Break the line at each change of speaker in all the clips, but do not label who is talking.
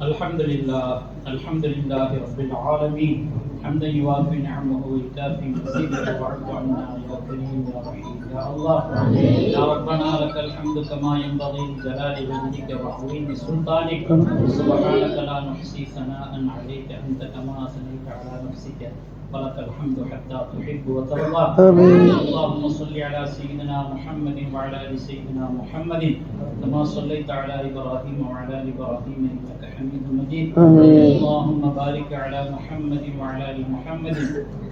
الحمد لله الحمد لله رب العالمين. حمدا يوافي نعمه ويكافي مزيده. وعد عنا يا كريم يا رحيم يا الله. يا ربنا لك الحمد كما ينبغي لجلال وجهك وعظيم سلطانك. سبحانك لا نحصي ثناء عليك. أنت كما اثنيت على نفسك. ولك الحمد حتى تحب وترضى
آمين.
اللهم صل على سيدنا محمد وعلى آل سيدنا محمد كما صليت على إبراهيم وعلى آل إبراهيم إنك حميد مجيد
آمين.
اللهم بارك على محمد وعلى آل محمد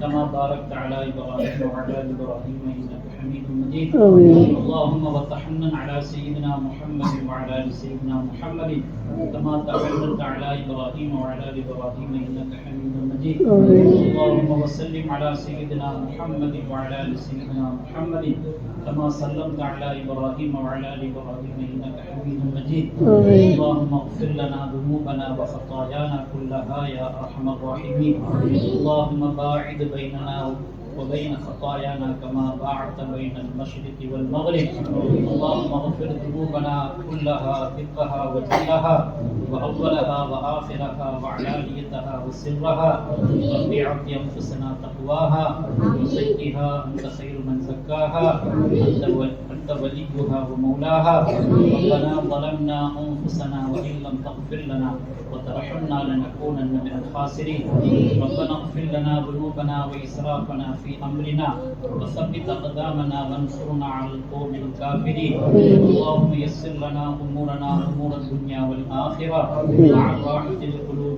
كما باركت على إبراهيم وعلى آل إبراهيم إنك حميد مجيد
آمين.
اللهم وتحنن على سيدنا محمد وعلى آل سيدنا محمد كما تحننت على إبراهيم وعلى آل إبراهيم إنك حميد مجيد
آمين.
اللهم وسلم على سيدنا محمد وعلى آل سيدنا محمد كما سلمت على إبراهيم وعلى آل إبراهيم إنك حميد مجيد. اللهم اغفر لنا ذنوبنا وخطايانا كلها يا أرحم الراحمين. اللهم باعد بيننا وبين خطايانا كما باعدت بين المشرق والمغرب. اللهم اغفر ذنوبنا كلها دقها وجلها وأولها وآخرها وعلانيتها وسرها. رب اعط انفسنا تقواها وزكها أنت خير من زكاها. أنت أنت وليها ومولاها. ربنا ظلمنا أنفسنا وإن لم تغفر لنا وترحمنا لنكونن من الخاسرين. ربنا اغفر لنا ذنوبنا وإسرافنا في أمرنا. وثبت أقدامنا وانصرنا على القوم الكافرين. اللهم يسر لنا أمورنا أمور الدنيا والآخرة. مع الراحة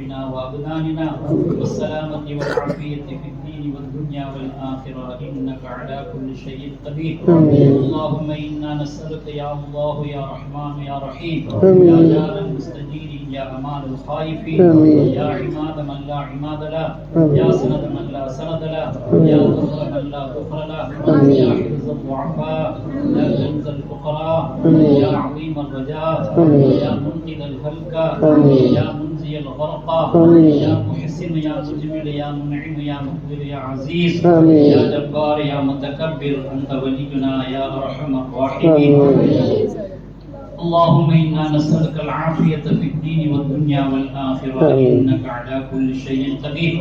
لقلوبنا وابداننا والسلامة والعافية في الدين والدنيا والآخرة إنك على كل شيء قدير. اللهم إنا نسألك يا الله يا رحمن يا رحيم. يا جار المستجيرين يا أمان الخائفين. يا عماد من لا عماد له. يا سند من لا سند له. يا ظهر من لا ظهر له. يا حفظ الضعفاء يا كنز الفقراء. يا عظيم الرجاء. يا منقذ الهلكى
آمين.
يا منزي الغرقى
آمين.
يا محسن يا مجمل يا منعم يا مقدر يا عزيز
آمين.
يا جبار يا متكبر أنت ولينا يا أرحم الراحمين. اللهم إنا نسألك العافية في الدين والدنيا والآخرة
آمين.
إنك على كل شيء قدير.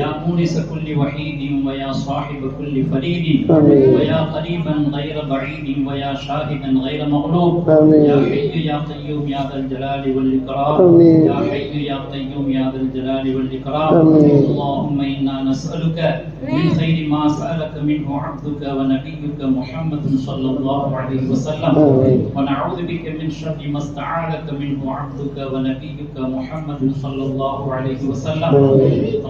يا مونس كل وحيد ويا صاحب كل فريد. ويا قريبا غير بعيد ويا شاهدا غير مغلوب. يا حي يا قيوم يا ذا الجلال والإكرام
آمين.
يا حي يا قيوم يا ذا الجلال والإكرام
آمين.
اللهم إنا نسألك من خير ما سألك منه عبدك ونبيك محمد صلى الله عليه وسلم. ونعوذ بك من شر ما استعاذك منه عبدك ونبيك محمد صلى الله عليه وسلم.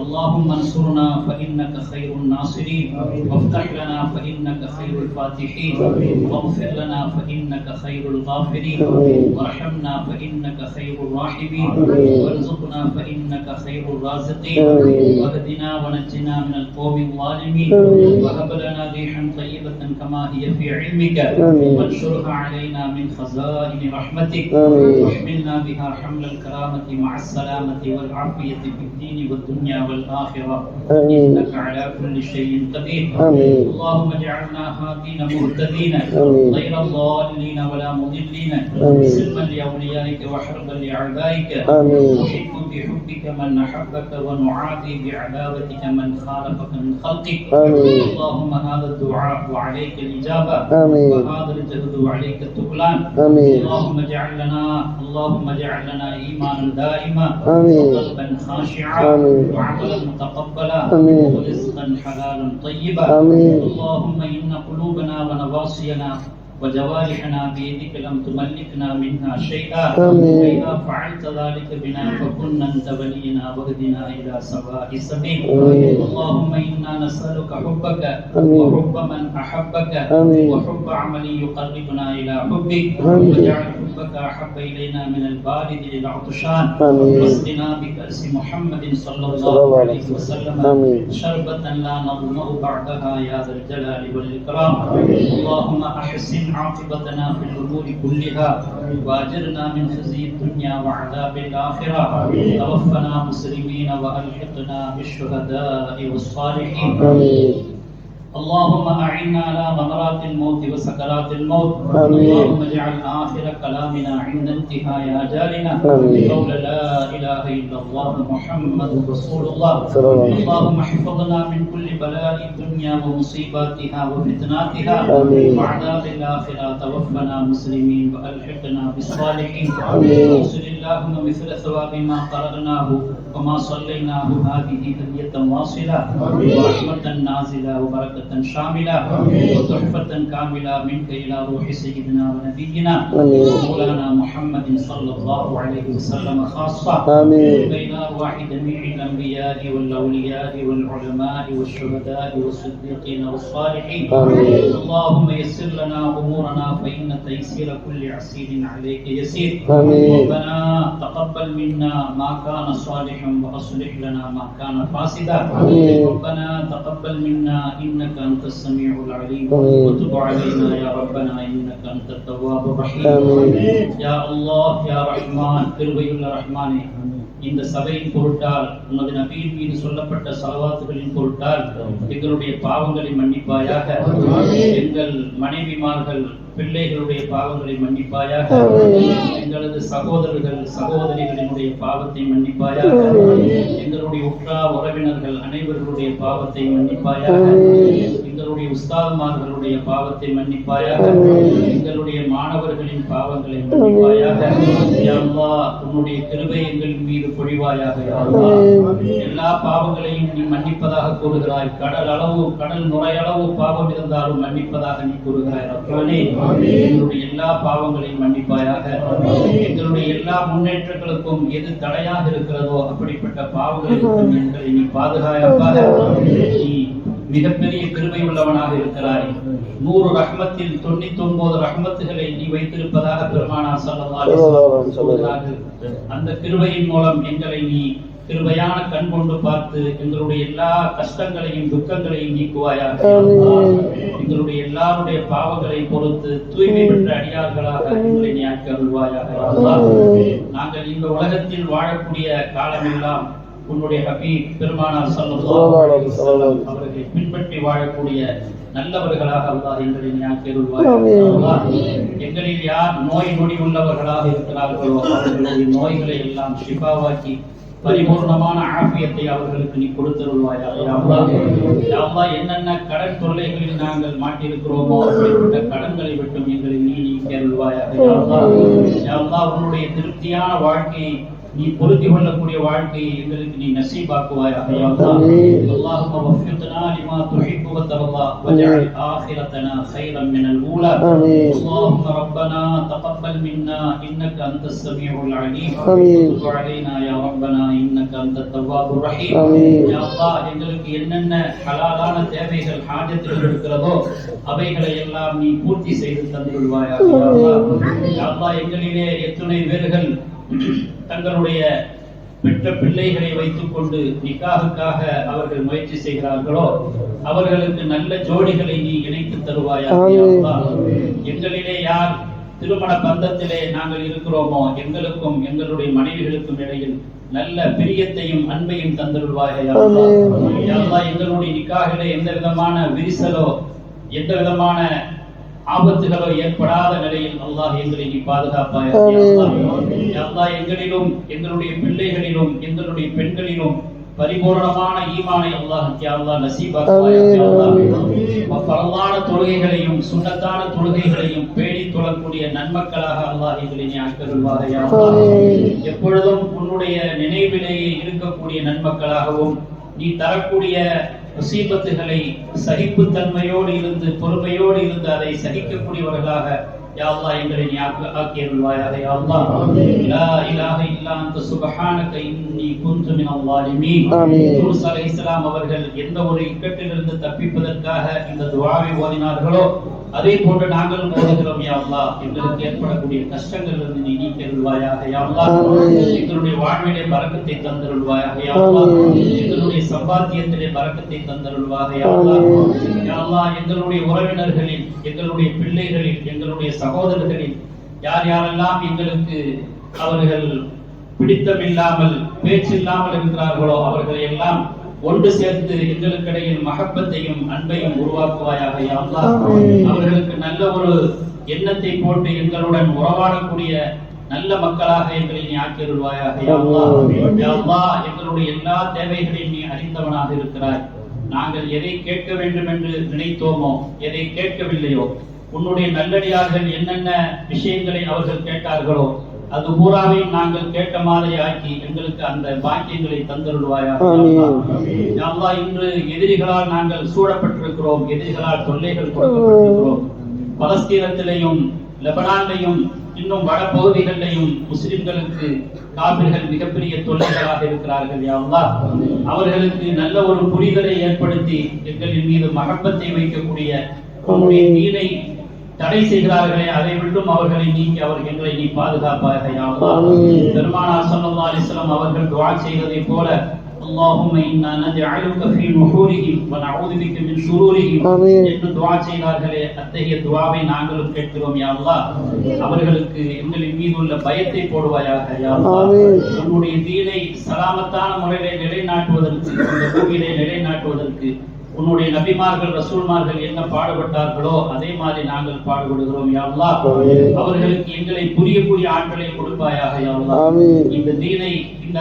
اللهم انصرنا فإنك خير الناصرين وافتح لنا فإنك خير الفاتحين واغفر لنا فإنك خير الغافرين. وارحمنا فإنك خير الراحمين. وارزقنا فإنك خير الرازقين. واهدنا ونجنا من القوم الظالمين. وهب لنا كما هي في علمك. وانشرها علينا من خزائن رحمتك. واحملنا بها حمل الكرامة مع السلامة والعافية في الدين والدنيا والآخرة
آمين.
إنك على كل شيء قدير
آمين.
اللهم اجعلنا هادين مهتدين. غير ضالين ولا مضلين. سلما لأوليائك وحربا لأعدائك
آمين.
بحبك من أحبك ونعادي بعداوتك من خالفك من خلقك
آمين.
اللهم هذا الدعاء وعليك الإجابة
آمين.
وهذا الجهد وعليك التكلان
آمين.
اللهم اجعل لنا اللهم اجعل لنا إيمانا دائما
آمين.
وقلبا خاشعا
آمين.
وعملا متقبلا
آمين.
ورزقا حلالا طيبا
آمين.
اللهم إن قلوبنا ونواصينا وجوارحنا بيدك لم تملكنا منها شيئا. فإذا فعلت ذلك بنا فكن أنت ولينا واهدنا إلى سواء السبيل. اللهم إنا نسألك حبك. وحب من أحبك. وحب عمل يقربنا إلى حبك. واجعل حبك أحب إلينا من البارد للعطشان. وأسقنا بكأس محمد صلى الله عليه وسلم
آمين.
شربة لا نظمأ بعدها يا ذا الجلال والإكرام. اللهم أحسن عاقبتنا في الأمور كلها. وأجرنا من خزي الدنيا وعذاب الآخرة. توفنا مسلمين وألحقنا بالشهداء والصالحين.
آمين.
اللهم أعنا على غمرات الموت وسكرات الموت. اللهم اجعل آخر كلامنا عند انتهاء أجالنا
آمين.
قول لا إله إلا الله محمد رسول الله. اللهم احفظنا من كل بلاء الدنيا ومصيباتها وفتناتها. وعذاب الآخرة توفنا مسلمين وألحقنا بالصالحين. وصل اللهم مثل ثواب ما قرأناه وما صليناه هذه هدية واصلة ورحمة نازلة وبركة شاملة وتحفة كاملة منك إلى روح سيدنا ونبينا. مولانا محمد صلى الله عليه وسلم خاصة
آمين.
بين أرواح جميع الأنبياء والأولياء والعلماء والشهداء والصديقين والصالحين
آمين.
اللهم يسر لنا أمورنا فإن تيسير كل عسير عليك يسير
آمين.
ربنا تقبل منا ما كان صالحا وأصلح لنا ما كان فاسدا
آمين.
ربنا تقبل منا إنك أنت السميع العليم
آمين.
وتب علينا يا ربنا إنك أنت التواب الرحيم
آمين.
யா அல்லாஹ் யா ரஹ்மான் கிருபையுள்ள ரஹ்மானே இந்த சபையின் பொருட்டால் உனது நபியின் மீது சொல்லப்பட்ட சலவாத்துகளின் பொருட்டால் எங்களுடைய பாவங்களை மன்னிப்பாயாக எங்கள் மனைவிமார்கள் பிள்ளைகளுடைய பாவங்களை மன்னிப்பாயாக. எங்களது சகோதரர்கள் சகோதரிகளினுடைய பாவத்தை மன்னிப்பாயாக. எங்களுடைய உற்றா உறவினர்கள் அனைவர்களுடைய பாவத்தை மன்னிப்பாயாக. எங்களுடைய உஸ்தாதுமார்களுடைய பாவத்தை மன்னிப்பாயாக. எங்களுடைய மாணவர்களின் பாவங்களை மன்னிப்பாயாக. யா அல்லாஹ், உன்னுடைய கிருபை எங்கள் மீது பொழிவாயாக. எல்லா பாவங்களையும் நீ மன்னிப்பதாக கூறுகிறாய். கடல் அளவு கடல் நுரையளவு பாவம் இருந்தாலும் மன்னிப்பதாக நீ கூறுகிறாய். ரப்பனே. எங்களுடைய எல்லா பாவங்களையும் மன்னிப்பாயாக. எங்களுடைய எல்லா முன்னேற்றங்களுக்கும் எது தடையாக இருக்கிறதோ அப்படிப்பட்ட பாவங்களுக்கும் எங்களை நீ பாதுகாப்பாக நீ மிகப்பெரிய கிருபை உள்ளவனாக இருக்கிறாய். நூறு ரஹ்மத்தில் தொண்ணூத்தி ஒன்பது ரஹ்மத்துகளை நீ வைத்திருப்பதாக வஸல்லம் சொல்கிறார்கள் அந்த கிருபையின் மூலம் எங்களை நீ கிருபையான கண் கொண்டு பார்த்து எங்களுடைய எல்லா கஷ்டங்களையும் துக்கங்களையும் நீக்குவாயாக. எங்களுடைய எல்லாருடைய பாவங்களை பொறுத்து தூய்மை பெற்ற அடியார்களாக எங்களை நீ அருள்வாயாக. நாங்கள் இந்த உலகத்தில் வாழக்கூடிய காலமெல்லாம் உன்னுடைய ஹபீப் பெருமானார் வஸல்லம் அவர்களை பின்பற்றி வாழக்கூடிய நல்லவர்களாக அல்லாஹ் எங்களை அல்லாஹ். எங்களில் யார் நோய் நொடி உள்ளவர்களாக இருக்கிறார்களோ அவர்களுடைய நோய்களை எல்லாம் ஷிஃபாவாக்கி பரிபூர்ணமான ஆபியத்தை அவர்களுக்கு நீ கொடுத்தருள்வாயா என்னென்ன கடன் தொல்லைகளில் நாங்கள் மாட்டியிருக்கிறோமோ அப்படிப்பட்ட கடன்களை விட்டும் எங்களை நீ நீக்கி அருள்வாயாக யா அல்லாஹ். யா அல்லாஹ், உன்னுடைய திருப்தியான வாழ்க்கையை நீ பொருத்தி கொள்ளக்கூடிய வாழ்க்கையை எங்களுக்கு நீ நசீபாக்குவாயாக யா அல்லாஹ். اللهم وفقنا لما تحب وترضى واجعل آخرتنا خيرا من الأولى
آمين.
اللهم ربنا تقبل منا إنك أنت السميع العليم
آمين.
وتب علينا يا ربنا إنك أنت التواب الرحيم
آمين.
يا الله எங்களுக்கு என்னென்ன ஹலாலான தேவைகள் ஹாஜத்துகள் இருக்கிறதோ அவைகளை எல்லாம் நீ பூர்த்தி செய்து தந்துள்வாயாக யா அல்லாஹ். யா அல்லாஹ், எங்களிலே எத்துணை பேர்கள் தங்களுடைய பெற்ற பிள்ளைகளை வைத்துக் கொண்டு நிக்காகுக்காக அவர்கள் முயற்சி செய்கிறார்களோ அவர்களுக்கு நல்ல ஜோடிகளை நீ இணைத்து தருவாயா. எங்களிலே யார் திருமண பந்தத்திலே நாங்கள் இருக்கிறோமோ எங்களுக்கும் எங்களுடைய மனைவிகளுக்கும் இடையில் நல்ல பிரியத்தையும் அன்பையும் தந்தருள்வாயா எங்களுடைய நிக்காகிலே எந்த விதமான விரிசலோ எந்த விதமான ஆபத்துகளோ ஏற்படாத நிலையில் அல்லாஹ் எங்களை நீ பாதுகாப்பாயா அல்லாஹ். எங்களிலும் எங்களுடைய பிள்ளைகளிலும் எங்களுடைய பெண்களிலும் பரிபூரணமான ஈமானை அல்லாஹ் அல்லாஹ் நசீபாக்குவாயா. பரவான தொழுகைகளையும் சுண்ணத்தான தொழுகைகளையும் பேணி தொழக்கூடிய நன்மக்களாக அல்லாஹ் எங்களை நீ ஆக்கருள்வாக யா அல்லாஹ். எப்பொழுதும் உன்னுடைய நினைவிலேயே இருக்கக்கூடிய நன்மக்களாகவும் நீ தரக்கூடிய முசீபத்துகளை சகிப்புத்தன்மையோடு இருந்து பொறுமையோடு இருந்து அதை சகிக்கக்கூடியவர்களாக யா அல்லாஹ் எங்களை நீ ஆக்க- ஆக்கியருள்வாயாக யா அல்லாஹ் லா இலாஹ இல்லா அன்த சுப்ஹானக இன்னி குன்து மினல் ஸாலிமீன்
ஆமீன்.
யூனுஸ் அலைஹிஸ்ஸலாம் அவர்கள் எந்த ஒரு இக்கட்டிலிருந்து தப்பிப்பதற்காக இந்த துஆவை ஓதினார்களோ அதே போன்று நாங்கள் ஓதுகிறோம் யா அல்லாஹ். எங்களுக்கு ஏற்படக்கூடிய கஷ்டங்களிலிருந்து நீ நீக்கிருள்வாயாக யா அல்லாஹ்.
ஆமீன்.
எங்களுடைய வாழ்விலே பரக்கத்தை தந்தருள்வாயாக யா அல்லாஹ்.
ஆமீன்.
எங்களுடைய சம்பாத்தியத்திலே பரக்கத்தை தந்தருள்வாக யா அல்லாஹ். யா அல்லாஹ் எங்களுடைய உறவினர்களில் எங்களுடைய பிள்ளைகளில் எங்களுடைய சகோதரர்களில் யார் யாரெல்லாம் எங்களுக்கு அவர்கள் பிடித்தமில்லாமல் பேச்சில்லாமல் இருக்கிறார்களோ அவர்களை எல்லாம் ஒன்று சேர்த்து எங்களுக்கிடையில் மகப்பத்தையும் அன்பையும் உருவாக்குவாயாக யா அல்லாஹ்.
ஆமீன்.
அவர்களுக்கு நல்ல ஒரு எண்ணத்தை போட்டு எங்களுடன் உறவாடக்கூடிய நல்ல மக்களாக எங்களை நீ ஆக்கியருள்வாயாக யா அல்லாஹ். யா அல்லாஹ் எங்களுடைய எல்லா தேவைகளையும் நீ அறிந்தவனாக இருக்கிறாய். நாங்கள் எதை கேட்க வேண்டும் என்று நினைத்தோமோ எதை கேட்கவில்லையோ உன்னுடைய நல்லடியார்கள் என்னென்ன விஷயங்களை அவர்கள் கேட்டார்களோ அது பூராவையும் நாங்கள் கேட்ட மாதிரி ஆக்கி எங்களுக்கு அந்த பாக்கியங்களை தந்தருள்வாயாக. யா அல்லாஹ் இன்று எதிரிகளால் நாங்கள் சூழப்பட்டிருக்கிறோம் எதிரிகளால் தொல்லைகள் கொடுக்கப்பட்டிருக்கிறோம். பலஸ்தீனத்திலேயும் லெபனானிலையும் இன்னும் வட பகுதிகளிலையும் முஸ்லிம்களுக்கு காபிர்கள் மிகப்பெரிய தொல்லைகளாக இருக்கிறார்கள் யா அல்லாஹ். அவர்களுக்கு நல்ல ஒரு புரிதலை ஏற்படுத்தி எங்களின் மீது மகப்பத்தை வைக்கக்கூடிய உன்னுடைய நீரை தடை செய்கிறார்களே அதை விட்டும் அவர்களை நீக்கி அவர்கள் எங்களை நீ பாதுகாப்பாக பெருமானார் ஸல்லல்லாஹு அலைஹி வஸல்லம் அவர்கள் துஆ செய்ததைப் போல اللهم إنا نجعلك في نحورهم ونعوذ بك من شرورهم
ஆமென்.
என்று துஆ செய்தார்களே அத்தகைய துஆவை நாங்களும் கேட்கிறோம் யா அல்லாஹ் அவர்களுக்கு எங்களின் மீது உள்ள பயத்தை போடுவாயாக யா அல்லாஹ்
ஆமென்.
உன்னுடைய தீனை சலாமத்தான முறையிலே நிலைநாட்டுவதற்கு இந்த பூமியிலே நிலைநாட்டுவதற்கு உன்னுடைய நபிமார்கள் ரசூல்மார்கள் என்ன பாடுபட்டார்களோ அதே மாதிரி நாங்கள் பாடுபடுகிறோம் யா அல்லாஹ்
ஆமென்.
அவர்களுக்கு எங்களை புரியக்கூடிய ஆற்றலை கொடுப்பாயாக யா அல்லாஹ்
ஆமென்.
இந்த தீனை இந்த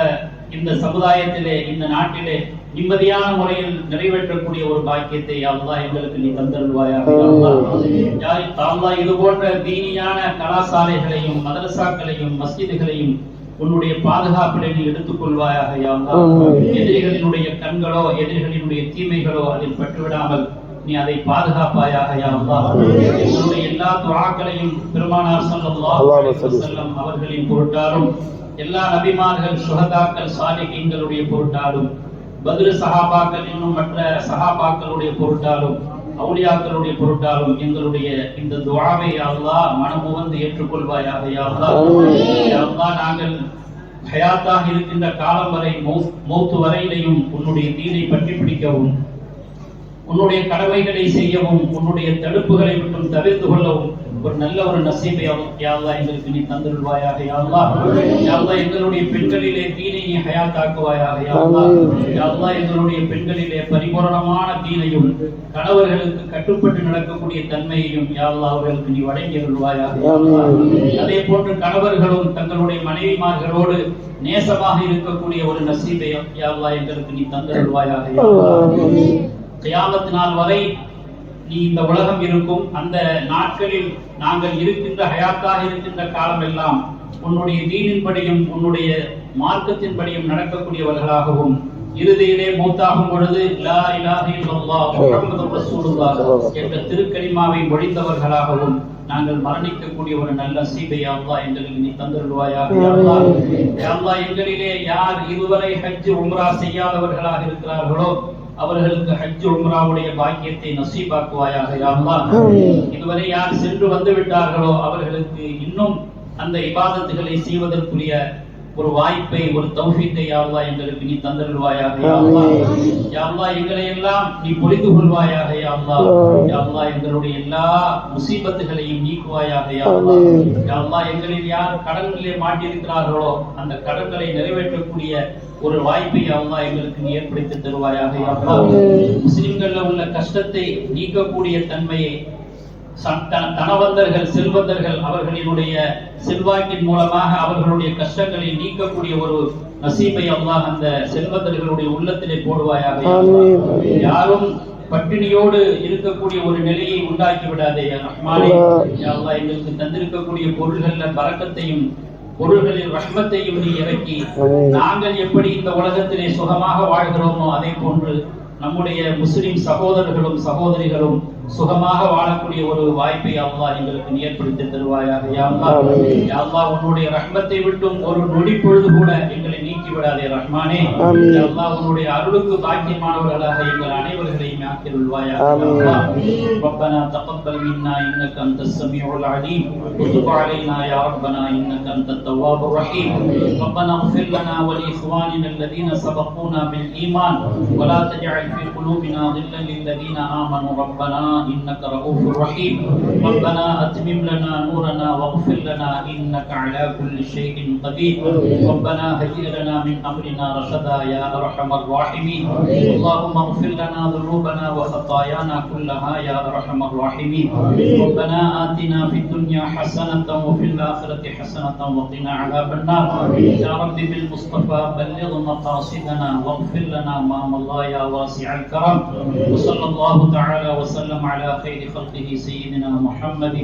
இந்த சமுதாயத்திலே இந்த நாட்டிலே நிம்மதியான முறையில் நிறைவேற்றக்கூடிய ஒரு பாக்கியத்தை யா அல்லாஹ் எங்களுக்கு நீ தந்தருள்வாயாக அல்லாஹ் இது போன்ற தீனியான கலாசாலைகளையும் மதரசாக்களையும் மஸ்ஜிதுகளையும் உன்னுடைய பாதுகாப்பிலே நீ எடுத்துக்கொள்வாயாக அல்லாஹ்.
ஆமென்.
எதிரிகளினுடைய கண்களோ எதிரிகளினுடைய தீமைகளோ அதில் பட்டுவிடாமல் நீ அதை பாதுகாப்பாயாக. எங்களுடைய எல்லா துஆக்களையும் பெருமானார் வஸல்லம் அவர்களின் பொருட்டாலும் எல்லா நபிமார்கள் சுஹதாக்கள் சாலிஹீன்களுடைய பொருட்டாலும் பத்ரு சஹாபாக்கள் இன்னும் மற்ற சஹாபாக்களுடைய பொருட்டாலும் அவுலியாக்களுடைய பொருட்டாலும் எங்களுடைய இந்த துஆவை யா அல்லாஹ். மனமுவந்து ஏற்றுக்கொள்வாயாக அல்லாஹ் நாங்கள் ஹயாத்தாக இருக்கின்ற காலம் வரை மௌத் மௌத்து வரையிலையும் உன்னுடைய தீனை பற்றி பிடிக்கவும் உன்னுடைய கடமைகளை செய்யவும் உன்னுடைய தடுப்புகளை விட்டும் தவிர்த்து கொள்ளவும் ஒரு நல்ல ஒரு நசீபை யா அல்லாஹ் எங்களுக்கு நீ தந்துருவாயாக யா அல்லாஹ் யா அல்லாஹ் எங்களுடைய பெண்களிலே தீனை நீ ஹயாத்தாக்குவாயாக யா அல்லாஹ் யா அல்லாஹ் எங்களுடைய பெண்களிலே பரிபூரணமான தீனையும் கணவர்களுக்கு கட்டுப்பட்டு நடக்கக்கூடிய தன்மையையும் யா அல்லாஹ் அவர்களுக்கு நீ வழங்கி அருள்வாயாக. அதே போன்று கணவர்களும் தங்களுடைய மனைவிமார்களோடு நேசமாக இருக்கக்கூடிய ஒரு நசீபை யா அல்லாஹ் எங்களுக்கு நீ தந்தருள்வாயாக யா அல்லாஹ் கியாமத் நாள் வரை நீ இந்த உலகம் இருக்கும். அந்த நாட்களில் நாங்கள் இருக்கின்ற ஹயாத்தாக இருக்கின்ற காலம் எல்லாம் உன்னுடைய தீனின்படியும் உன்னுடைய மார்க்கத்தின்படியும் நடக்கக்கூடியவர்களாகவும் இறுதியிலே மூத்தாகும் பொழுது லா இலாஹ இல்லல்லாஹ் முஹம்மதுர் ரசூலுல்லாஹ் என்ற திருக்கலிமாவை மொழிந்தவர்களாகவும் நாங்கள் மரணிக்கக்கூடிய ஒரு நல்ல சீபை அல்லாஹ் எங்களுக்கு நீ யா அல்லாஹ் எங்களிலே யார் இதுவரை ஹஜ் உம்ரா செய்யாதவர்களாக இருக்கிறார்களோ அவர்களுக்கு ஹஜ் உம்ராவுடைய பாக்கியத்தை நசீபாக்குவாயாக யா அல்லாஹ். இதுவரை யார் சென்று வந்து விட்டார்களோ அவர்களுக்கு இன்னும் அந்த இபாதத்துகளை செய்வதற்குரிய ஒரு வாய்ப்பை ஒரு தௌஃபீத்தை யா அல்லாஹ் எங்களுக்கு நீ தந்தருள்வாயாக யா அல்லாஹ் யா அல்லாஹ் எங்களை எல்லாம் நீ புரிந்து கொள்வாயாக யா அல்லாஹ் யா அல்லாஹ் எங்களுடைய எல்லா முசீபத்துகளையும் நீக்குவாயாக யா அல்லாஹ் யா அல்லாஹ் எங்களில் யார் கடன்களிலே மாட்டியிருக்கிறார்களோ அந்த கடன்களை நிறைவேற்றக்கூடிய ஒரு வாய்ப்பை அல்லாஹ் எங்களுக்கு நீ ஏற்படுத்தி தருவாயாக யா அல்லாஹ் முஸ்லிம்கள்ல உள்ள கஷ்டத்தை நீக்கக்கூடிய தன்மையை தனவந்தர்கள் செல்வந்தர்கள் அவர்களினுடைய செல்வாக்கின் மூலமாக அவர்களுடைய கஷ்டங்களை நீக்கக்கூடிய ஒரு நசீபை அல்லாஹ் அந்த செல்வந்தர்களுடைய உள்ளத்திலே போடுவாயாக. யாரும் பட்டினியோடு இருக்கக்கூடிய ஒரு நிலையை உண்டாக்கி விடாதே ரஹ்மானே. அல்லாஹ் எங்களுக்கு தந்திருக்கக்கூடிய பொருள்கள்ல பரக்கத்தையும் பொருள்களில் ரஹ்மத்தையும் நீ இறக்கி நாங்கள் எப்படி இந்த உலகத்திலே சுகமாக வாழ்கிறோமோ அதே போன்று நம்முடைய முஸ்லிம் சகோதரர்களும் சகோதரிகளும் சுகமாக வாழக்கூடிய ஒரு வாய்ப்பை அல்லாஹ் எங்களுக்கு நீ ஏற்படுத்தி தருவாயாக யா அல்லாஹ் யா அல்லாஹ் உன்னுடைய ரஹ்மத்தை விட்டும் ஒரு நொடி பொழுது கூட எங்களை நீக்கி விடாதே ரஹ்மானே யா அல்லாஹ் உன்னுடைய அருளுக்கு பாக்கியமானவர்களாக எங்கள் அனைவர்களையும் ஆக்கிருள்வாயாக யா அல்லாஹ் ربنا تقبل منا انك انت السميع العليم وتب علينا يا ربنا انك انت التواب الرحيم ربنا اغفر لنا ولاخواننا الذين سبقونا بالايمان ولا تجعل في قلوبنا غلا للذين امنوا ربنا إنك رؤوف رحيم. ربنا أتمم لنا نورنا واغفر لنا إنك على كل شيء قدير. ربنا هيئ لنا من أمرنا رشدا يا أرحم الراحمين. اللهم اغفر لنا ذنوبنا وخطايانا كلها يا أرحم الراحمين. ربنا آتنا في الدنيا حسنة وفي الآخرة حسنة وقنا عذاب النار. يا رب بالمصطفى بلغ مقاصدنا واغفر لنا ما مضى يا واسع الكرم. وصلى الله تعالى وسلم على خير خلقه سيدنا محمد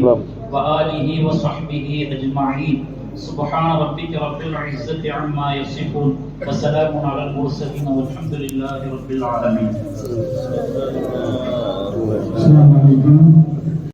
وآله وصحبه أجمعين. سبحان ربك رب العزة عما يصفون وسلام على المرسلين والحمد لله رب العالمين.
السلام عليكم.